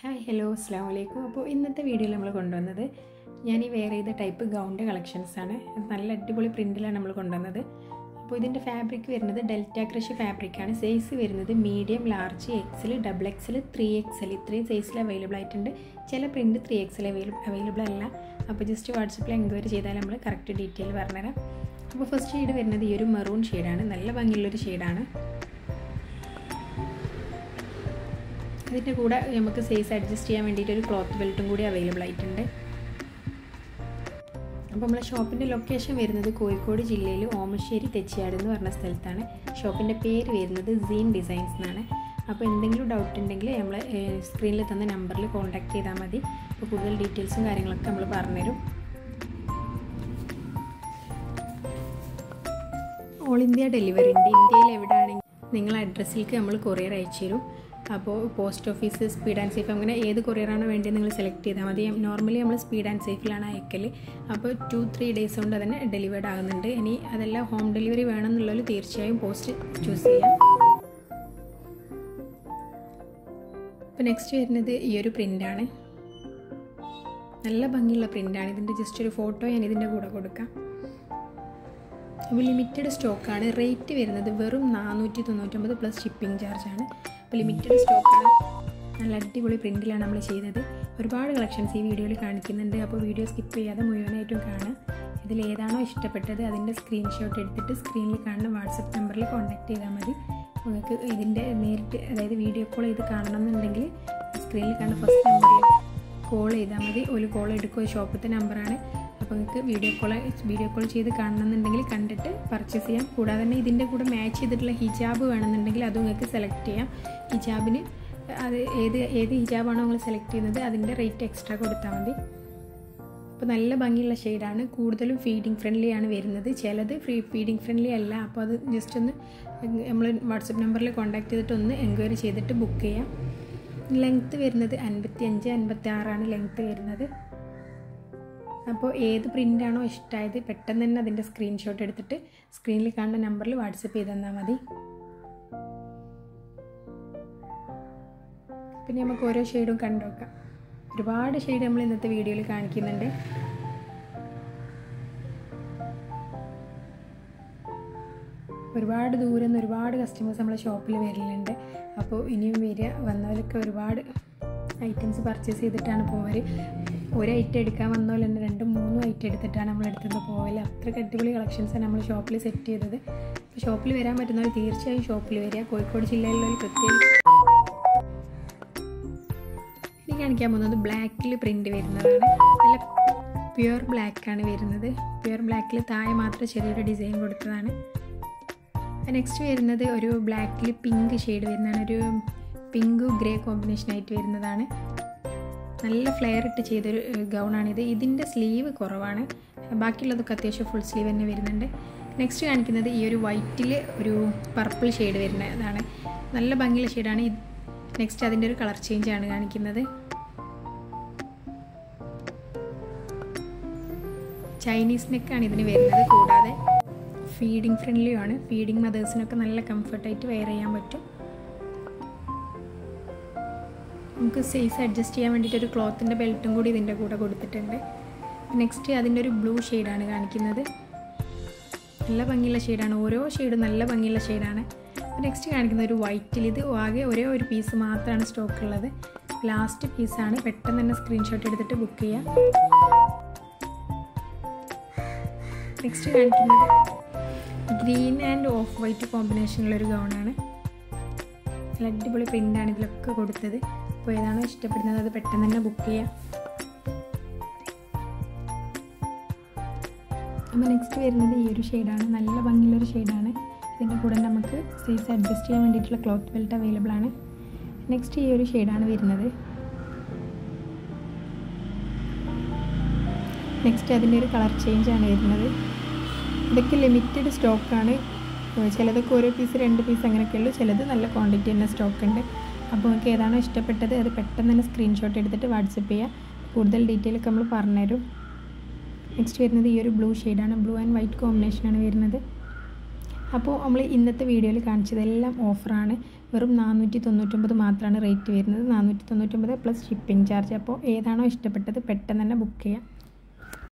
Hi hello അസ്സാം വലൈക്കും അപ്പോൾ ഇന്നത്തെ വീഡിയോയിൽ നമ്മൾ കൊണ്ടുവന്നത് ഞാൻ ഈ വേറെ ചെയ്ത ടൈപ്പ് ഗൗണിന്റെ കളക്ഷൻസാണ് നല്ല അടിപൊളി പ്രിന്റിലാണ് നമ്മൾ കൊണ്ടുവന്നത്. അപ്പോൾ ഇതിന്റെ ഫാബ്രിക് വരുന്നത് ഡെൽറ്റ ക്രഷ് ഫാബ്രിക്കാണ് സൈസ് വരുന്നത് medium large XL double XL three XL ഇത്രയും സൈസിൽ അവൈലബിൾ ആയിട്ടുണ്ട്. ചില പ്രിന്റ് ത്രീ എക്സൽ അവൈലബിൾ അല്ല. അപ്പോൾ ജസ്റ്റ് വാട്സപ്പിൽ എൻക്വയറി ചെയ്താൽ നമ്മൾ കറക്റ്റ് ഡീറ്റെയിൽ പറഞ്ഞുതരാം. അപ്പോൾ ഫസ്റ്റ് ഷെയ്ഡ് വരുന്നത് ഈ ഒരു മെറൂൺ ഷെയ്ഡാണ് നല്ല ഭംഗിയുള്ളൊരു ഷെയ്ഡാണ് അതിന്റെ കൂടെ നമുക്ക് സൈസ് അഡ്ജസ്റ്റ് ചെയ്യാൻ വേണ്ടിയിട്ട് ഒരു ക്ലോത്ത് ബെൽറ്റും കൂടി അവൈലബിൾ ആയിട്ടുണ്ട്. അപ്പോൾ നമ്മളെ ഷോപ്പിന്റെ ലൊക്കേഷൻ വരുന്നത് കോഴിക്കോട് ജില്ലയിൽ ഓമശ്ശേരി തെച്ചിയാട് എന്ന് പറഞ്ഞ സ്ഥലത്താണ്. ഷോപ്പിന്റെ പേര് വരുന്നത് സീൻ ഡിസൈൻസ് എന്നാണ്. അപ്പോൾ എന്തെങ്കിലും ഡൗട്ട് ഉണ്ടെങ്കിൽ നമ്മൾ സ്ക്രീനിൽ തന്ന നമ്പറിൽ കോൺടാക്ട് ചെയ്താൽ മതി. അപ്പോൾ കൂടുതൽ ഡീറ്റെയിൽസും കാര്യങ്ങളൊക്കെ നമ്മൾ പറഞ്ഞുതരും. ഓൾ ഇന്ത്യ ഡെലിവറി ഉണ്ട്. ഇന്ത്യയിൽ എവിടെയാണെങ്കിൽ നിങ്ങൾ അഡ്രസ്സിലേക്ക് നമ്മൾ കൊറിയർ അയച്ചു തരും അപ്പോൾ post office speed and safe അങ്ങനെ ഏത് കൊറിയറാണോ വേണ്ടത് നിങ്ങൾ സെലക്ട് ചെയ്താൽ മതി. നോർമലി നമ്മൾ സ്പീഡ് ആൻഡ് സേഫിലാണ് അയക്കൽ. അപ്പോൾ ടു ത്രീ ഡേയ്സ് കൊണ്ട് തന്നെ ഡെലിവേർഡ് ആകുന്നുണ്ട്. ഇനി അതെല്ലാം ഹോം ഡെലിവറി വേണമെന്നുള്ളവർ തീർച്ചയായും പോസ്റ്റ് ചൂസ് ചെയ്യാം. അപ്പോൾ നെക്സ്റ്റ് വരുന്നത് ഈ ഒരു പ്രിന്റാണ്. നല്ല ഭംഗിയുള്ള പ്രിന്റാണ്. ഇതിന്റെ ജസ്റ്റ് ഒരു ഫോട്ടോ ഞാൻ ഇതിന്റെ കൂടെ കൊടുക്കാം. അപ്പോൾ ലിമിറ്റഡ് സ്റ്റോക്കാണ് റേറ്റ് വരുന്നത് വെറും നാനൂറ്റി തൊണ്ണൂറ്റൊമ്പത് പ്ലസ് ഷിപ്പിംഗ് ചാർജാണ് അപ്പോൾ ലിമിറ്റഡ് സ്റ്റോക്കാണ് നല്ല അടിപൊളി പ്രിന്റിലാണ് നമ്മൾ ചെയ്തത്. ഒരുപാട് കളക്ഷൻസ് ഈ വീഡിയോയിൽ കാണിക്കുന്നുണ്ട്. അപ്പോൾ വീഡിയോ സ്കിപ്പ് ചെയ്യാതെ മുഴുവനായിട്ടും കാണാം ഇതിൽ ഏതാണോ ഇഷ്ടപ്പെട്ടത് അതിന്റെ സ്ക്രീൻഷോട്ട് എടുത്തിട്ട് സ്ക്രീനിൽ കാണുന്ന വാട്സപ്പ് നമ്പറിൽ കോൺടാക്ട് ചെയ്താൽ മതി. നിങ്ങൾക്ക് ഇതിന്റെ നേരിട്ട് അതായത് വീഡിയോ കോൾ ചെയ്ത് കാണണം എന്നുണ്ടെങ്കിൽ സ്ക്രീനിൽ കാണുന്ന ഫസ്റ്റ് നമ്പറിൽ കോൾ ചെയ്താൽ മതി. ഒരു കോൾ എടുക്കുക ഷോപ്പിലത്തെ നമ്പറാണ് അപ്പോൾ നിങ്ങൾക്ക് വീഡിയോ കോൾ വീഡിയോ കോൾ ചെയ്ത് കാണണമെന്നുണ്ടെങ്കിൽ കണ്ടിട്ട് പർച്ചേസ് ചെയ്യാം. കൂടാതെ തന്നെ ഇതിന്റെ കൂടെ മാച്ച് ചെയ്തിട്ടുള്ള ഹിജാബ് വേണമെന്നുണ്ടെങ്കിൽ അതും നിങ്ങൾക്ക് സെലക്ട് ചെയ്യാം. ഹിജാബിന് അത് ഏത് ഏത് ഹിജാബാണോ നിങ്ങൾ സെലക്ട് ചെയ്യുന്നത് അതിന്റെ റേറ്റ് എക്സ്ട്രാ കൊടുത്താൽ മതി. അപ്പോൾ നല്ല ഭംഗിയുള്ള ഷെയ്ഡാണ് കൂടുതലും ഫീഡിങ് ഫ്രണ്ട്ലി ആണ് വരുന്നത്. ചിലത് ഫ്രീ ഫീഡിങ് ഫ്രണ്ട്ലി അല്ല. അപ്പോൾ അത് ജസ്റ്റ് ഒന്ന് നമ്മൾ വാട്സപ്പ് നമ്പറിൽ കോൺടാക്ട് ചെയ്തിട്ട് ഒന്ന് എൻക്വയറി ചെയ്തിട്ട് ബുക്ക് ചെയ്യാം. ലെങ്ത്ത് വരുന്നത് അൻപത്തി അഞ്ച് അൻപത്തി ആറാണ് ലെങ്ത്ത് വരുന്നത്. അപ്പോൾ ഏത് പ്രിന്റാണോ ഇഷ്ടമായത് പെട്ടെന്ന് തന്നെ അതിന്റെ സ്ക്രീൻഷോട്ട് എടുത്തിട്ട് സ്ക്രീനിൽ കാണുന്ന നമ്പറിൽ വാട്സപ്പ് ചെയ്ത് തന്നാൽ മതി. പിന്നെ നമുക്ക് ഓരോ ഷെയ്ഡും കണ്ടു നോക്കാം. ഒരുപാട് ഷെയ്ഡ് നമ്മൾ ഇന്നത്തെ വീഡിയോയിൽ കാണിക്കുന്നുണ്ട്. ഒരുപാട് ദൂരം നിന്ന് ഒരുപാട് കസ്റ്റമേഴ്സ് നമ്മളെ ഷോപ്പിൽ വരലുണ്ട്. അപ്പോൾ ഇനിയും വരിക വന്നവരൊക്കെ ഒരുപാട് ഐറ്റംസ് പർച്ചേസ് ചെയ്തിട്ടാണ് പോവര് ഒരു ഐറ്റം എടുക്കാൻ വന്നപോലെ തന്നെ രണ്ടും മൂന്നും ഐറ്റം എടുത്തിട്ടാണ് നമ്മൾ എടുത്തുകൊണ്ട് പോകൽ അത്രയ്ക്ക് അടിപൊളി കളക്ഷൻസാണ് നമ്മൾ ഷോപ്പിൽ സെറ്റ് ചെയ്തത്. അപ്പോൾ ഷോപ്പിൽ വരാൻ പറ്റുന്നവർ തീർച്ചയായും ഷോപ്പിൽ വരിക. കോഴിക്കോട് ജില്ലയിലുള്ള പ്രത്യേകിച്ച് ഇനി കാണിക്കാൻ പോകുന്നത് ബ്ലാക്കിൽ പ്രിന്റ് വരുന്നതാണ്. നല്ല പ്യുവർ ബ്ലാക്കാണ് വരുന്നത്. പ്യുവർ ബ്ലാക്കിൽ താഴെ മാത്രം ചെറിയൊരു ഡിസൈൻ കൊടുത്തതാണ്. നെക്സ്റ്റ് വരുന്നത് ഒരു ബ്ലാക്കിൽ പിങ്ക് ഷെയ്ഡ് വരുന്നതാണ്. ഒരു പിങ്ക് ഗ്രേ കോമ്പിനേഷനായിട്ട് വരുന്നതാണ്. നല്ല ഫ്ലെയർ ഇട്ട് ചെയ്തൊരു ഗൗണാണിത്. ഇതിന്റെ സ്ലീവ് കുറവാണ്. ബാക്കിയുള്ളതൊക്കെ അത്യാവശ്യം ഫുൾ സ്ലീവ് തന്നെ വരുന്നുണ്ട്. നെക്സ്റ്റ് കാണിക്കുന്നത് ഈ ഒരു വൈറ്റിൽ ഒരു പർപ്പിൾ ഷെയ്ഡ് വരുന്നതാണ്. നല്ല ഭംഗിയുള്ള ഷെയ്ഡാണ് നെക്സ്റ്റ് അതിന്റെ ഒരു കളർ ചേഞ്ച് ആണ് കാണിക്കുന്നത്. ചൈനീസ് നെക്കാണ് ഇതിന് വരുന്നത്. കൂടാതെ ഫീഡിങ് ഫ്രണ്ട്ലിയുമാണ് ഫീഡിങ് മദേഴ്സിനൊക്കെ നല്ല കംഫർട്ടായിട്ട് വെയർ ചെയ്യാൻ പറ്റും. നമുക്ക് സൈസ് അഡ്ജസ്റ്റ് ചെയ്യാൻ വേണ്ടിയിട്ട് ഒരു ക്ലോത്തിന്റെ ബെൽറ്റും കൂടി ഇതിന്റെ കൂടെ കൊടുത്തിട്ടുണ്ട്. നെക്സ്റ്റ് അതിന്റെ ഒരു ബ്ലൂ ഷെയ്ഡാണ് കാണിക്കുന്നത്. നല്ല ഭംഗിയുള്ള ഷെയ്ഡാണ് ഓരോ ഷെയ്ഡും നല്ല ഭംഗിയുള്ള ഷെയ്ഡാണ് നെക്സ്റ്റ് കാണിക്കുന്ന ഒരു വൈറ്റിൽ ഇത് ആകെ ഒരേ ഒരു പീസ് മാത്രമാണ് സ്റ്റോക്ക് ഉള്ളത്. ലാസ്റ്റ് പീസാണ് പെട്ടെന്ന് തന്നെ സ്ക്രീൻഷോട്ട് എടുത്തിട്ട് ബുക്ക് ചെയ്യാം. നെക്സ്റ്റ് കാണിക്കുന്നത് ഗ്രീൻ ആൻഡ് ഓഫ് വൈറ്റ് കോമ്പിനേഷനിലൊരു ഗൗണാണ് നല്ല അടിപൊളി പ്രിന്റാണ് ഇതിലൊക്കെ കൊടുത്തത്. അപ്പോൾ ഏതാണോ ഇഷ്ടപ്പെടുന്നത് അത് പെട്ടെന്ന് തന്നെ ബുക്ക് ചെയ്യാം. അപ്പോൾ നെക്സ്റ്റ് വരുന്നത് ഈ ഒരു ഷെയ്ഡാണ് നല്ല ഭംഗിയുള്ളൊരു ഷെയ്ഡാണ് ഇതിന്റെ കൂടെ നമുക്ക് സൈസ് അഡ്ജസ്റ്റ് ചെയ്യാൻ വേണ്ടിയിട്ടുള്ള ക്ലോത്ത് ബെൽറ്റ് അവൈലബിൾ ആണ്. നെക്സ്റ്റ് ഈ ഒരു ഷെയ്ഡാണ് വരുന്നത്. നെക്സ്റ്റ് അതിന്റെ ഒരു കളർ ചേഞ്ച് ആണ് വരുന്നത്. ഇതൊക്കെ ലിമിറ്റഡ് സ്റ്റോക്കാണ് ചിലതൊക്കെ ഓരോ പീസ് രണ്ട് പീസ് അങ്ങനെയൊക്കെ ഉള്ളൂ. ചിലത് നല്ല ക്വാണ്ടിറ്റി തന്നെ സ്റ്റോക്ക് ഉണ്ട്. അപ്പോൾ നിങ്ങൾക്ക് ഏതാണോ ഇഷ്ടപ്പെട്ടത് അത് പെട്ടെന്ന് തന്നെ സ്ക്രീൻഷോട്ട് എടുത്തിട്ട് വാട്സപ്പ് ചെയ്യുക. കൂടുതൽ ഡീറ്റെയിൽ ഒക്കെ നമ്മൾ പറഞ്ഞുതരും. നെക്സ്റ്റ് വരുന്നത് ഈ ഒരു ബ്ലൂ ഷെയ്ഡാണ് ബ്ലൂ ആൻഡ് വൈറ്റ് കോമ്പിനേഷനാണ് വരുന്നത്. അപ്പോൾ നമ്മൾ ഇന്നത്തെ വീഡിയോയിൽ കാണിച്ചതെല്ലാം ഓഫറാണ് വെറും നാനൂറ്റി തൊണ്ണൂറ്റൊമ്പത് മാത്രമാണ് റേറ്റ് വരുന്നത്. നാനൂറ്റി തൊണ്ണൂറ്റൊമ്പത് പ്ലസ് ഷിപ്പിംഗ് ചാർജ് അപ്പോൾ ഏതാണോ ഇഷ്ടപ്പെട്ടത് പെട്ടെന്ന് തന്നെ ബുക്ക് ചെയ്യാം